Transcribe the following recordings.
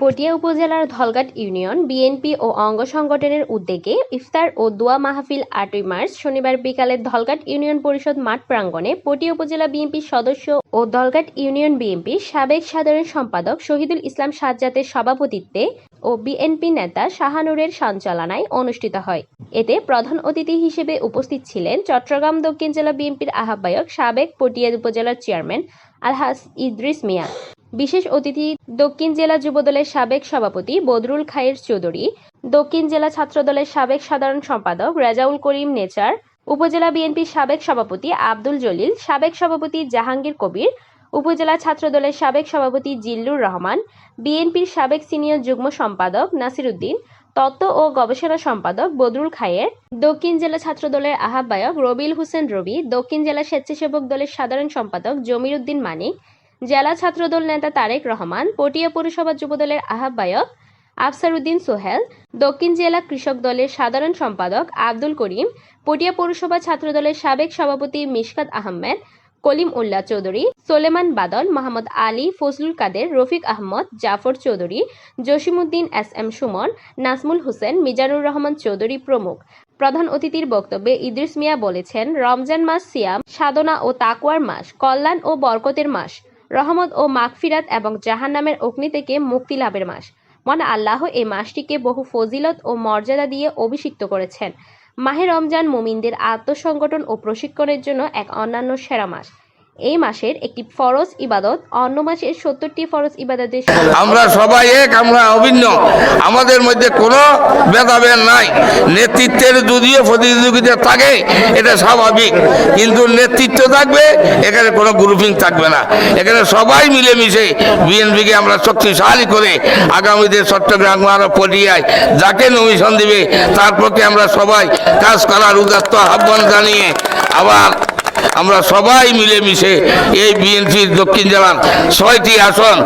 পটিয়া উপজেলার Dhalghat union, BNP ও অঙ্গ সংগঠনের উদ্যোগে ইফতার ও দোয়া মাহফিল আটই মার্চ শনিবার বিকালে ধলঘাট ইউনিয়ন পরিষদ মাঠ প্রাঙ্গণে পটিয়া উপজেলা বিএনপির সদস্য ও ধলঘাট ইউনিয়ন বিএনপির সাবেক সাধারণ সম্পাদক শহীদুল ইসলাম সাজ্জাদের সভাপতিত্বে ও বিএনপি নেতা শাহানুরের সঞ্চালনায় অনুষ্ঠিত হয়। এতে প্রধান অতিথি হিসেবে উপস্থিত ছিলেন চট্টগ্রাম দক্ষিণ জেলা বিএনপির আহ্বায়ক সাবেক পটিয়া উপজেলার চেয়ারম্যান আলহাস ইদ্রিস মিয়া। বিশেষ অতিথি দক্ষিণ জেলা যুবদলের সাবেক সভাপতি বদরুল খায়ের চৌধুরী, দক্ষিণ জেলা ছাত্রদলের সাবেক সাধারণ সম্পাদক রেজাউল করিম নেচার, উপজেলা বিএনপির সাবেক সভাপতি আব্দুল জলিল, সাবেক সভাপতি জাহাঙ্গীর কবির, উপজেলা ছাত্রদলের সাবেক সভাপতি জিল্লুর রহমান, বিএনপির সাবেক সিনিয়র যুগ্ম সম্পাদক নাসিরুদ্দিন তত্ত্ব ও গবেষণা সম্পাদক বদরুল খায়ের, দক্ষিণ জেলা ছাত্রদলের আহ্বায়ক রবিল হোসেন রবি, দক্ষিণ জেলা স্বেচ্ছাসেবক দলের সাধারণ সম্পাদক জমির উদ্দিন মানিক জেলা ছাত্রদল নেতা তারেক রহমান, পটিয়া পৌরসভা যুবদলের আহ্বায়ক আফসার উদ্দিন সোহেল, দক্ষিণ জেলা কৃষক দলের সাধারণ সম্পাদক আব্দুল করিম, পটিয়া পৌরসভা ছাত্রদলের সাবেক সভাপতি মিশকাত আহমেদ, কলিম উল্লাহ চৌধুরী, সোলেমান বাদল, মোহাম্মদ আলী, ফজলুল কাদের, রফিক আহমদ, জাফর চৌধুরী, জসিমউদ্দিন এস এম সুমন, নাজমুল হোসেন, মিজানুর রহমান চৌধুরী প্রমুখ। প্রধান অতিথির বক্তব্যে ইদ্রিস মিয়া বলেছেন, রমজান মাস সিয়াম, সাধনা ও তাকওয়ার মাস, কল্যাণ ও বরকতের মাস। রহমত ও মাগফিরাত এবং জাহান্নামের অগ্নি থেকে মুক্তি লাভের মাস। মহান আল্লাহ এই মাসটিকে বহু ফজিলত ও মর্যাদা দিয়ে অভিষিক্ত করেছেন। মাহে রমজান মুমিনদের আত্মসংগঠন ও প্রশিক্ষণের জন্য এক অন্যান্য সেরা মাস। এই মাসের একটি ফরজ ইবাদত, অন্য মাসের সত্তরটি ফরজ ইবাদতের আমরা সবাই এক, আমরা অভিন্ন। আমাদের মধ্যে কোনো ভেদাভেদ নাই। নেতৃত্বের যদিও প্রতিযোগিতা থাকে, এটা স্বাভাবিক। কিন্তু নেতৃত্ব থাকবে, এখানে কোনো গ্রুপিং থাকবে না। এখানে সবাই মিলেমিশে বিএনপিকে আমরা শক্তিশালী করে আগামীতে চট্টগ্রাম আর পটিয়ায় যাকে নমিশন দিবে, তার পক্ষে আমরা সবাই কাজ করার উদাত্ত আহ্বান জানিয়ে আবার আমরা সবাই মিলেমিশে এই বিএনপির দক্ষিণ জেলার ছয়টি আসন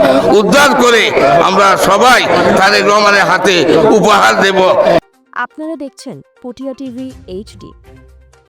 উদ্ধার করে আমরা সবাই তারেক রহমানের হাতে উপহার দেব। আপনারা দেখছেন পটিয়া টিভি এইচডি।